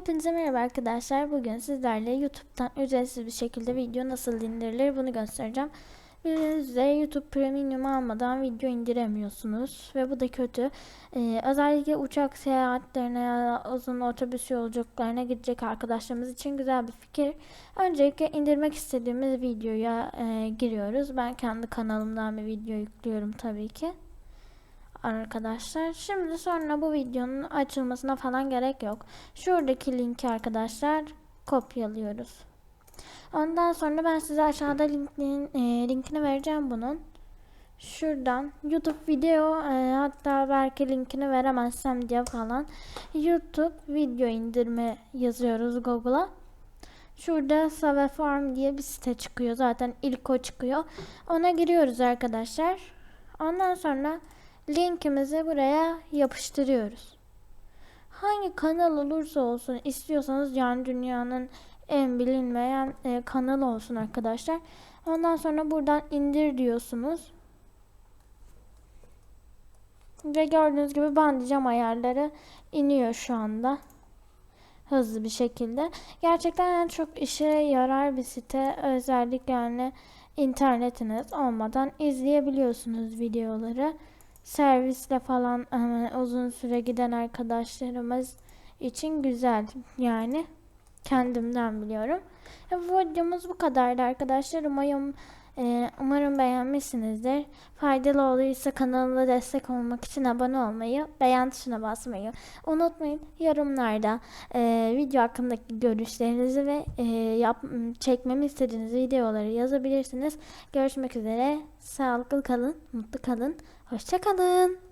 Hepinize merhaba arkadaşlar. Bugün sizlerle YouTube'dan ücretsiz bir şekilde video nasıl indirilir bunu göstereceğim. Bildiğiniz üzere YouTube Premium almadan video indiremiyorsunuz ve bu da kötü. Ee, özellikle uçak seyahatlerine uzun otobüs yolculuklarına gidecek arkadaşlarımız için güzel bir fikir. Öncelikle indirmek istediğimiz videoya e, giriyoruz. Ben kendi kanalımdan bir video yüklüyorum tabii ki arkadaşlar. Şimdi sonra bu videonun açılmasına falan gerek yok. Şuradaki linki arkadaşlar kopyalıyoruz. Ondan sonra ben size aşağıda linkinin e, linkini vereceğim bunun. Şuradan YouTube video e, hatta belki linkini veremezsem diye falan YouTube video indirme yazıyoruz Google'a. Şurada Save Farm diye bir site çıkıyor. Zaten ilk o çıkıyor. Ona giriyoruz arkadaşlar. Ondan sonra linkimizi buraya yapıştırıyoruz. Hangi kanal olursa olsun istiyorsanız yani dünyanın en bilinmeyen e, kanalı olsun arkadaşlar. Ondan sonra buradan indir diyorsunuz. Ve gördüğünüz gibi bandicam ayarları iniyor şu anda. Hızlı bir şekilde. Gerçekten çok işe yarar bir site. Özellikle yani internetiniz olmadan izleyebiliyorsunuz videoları servisle falan uzun süre giden arkadaşlarımız için güzel yani kendimden biliyorum. E, bu videomuz bu kadardı arkadaşlar. Umarım e, umarım beğenmişsinizdir. Faydalı olduysa kanalına destek olmak için abone olmayı, beğen tuşuna basmayı unutmayın. Yorumlarda e, video hakkındaki görüşlerinizi ve e, yap, çekmemi istediğiniz videoları yazabilirsiniz. Görüşmek üzere. Sağlıklı kalın, mutlu kalın. Hoşçakalın.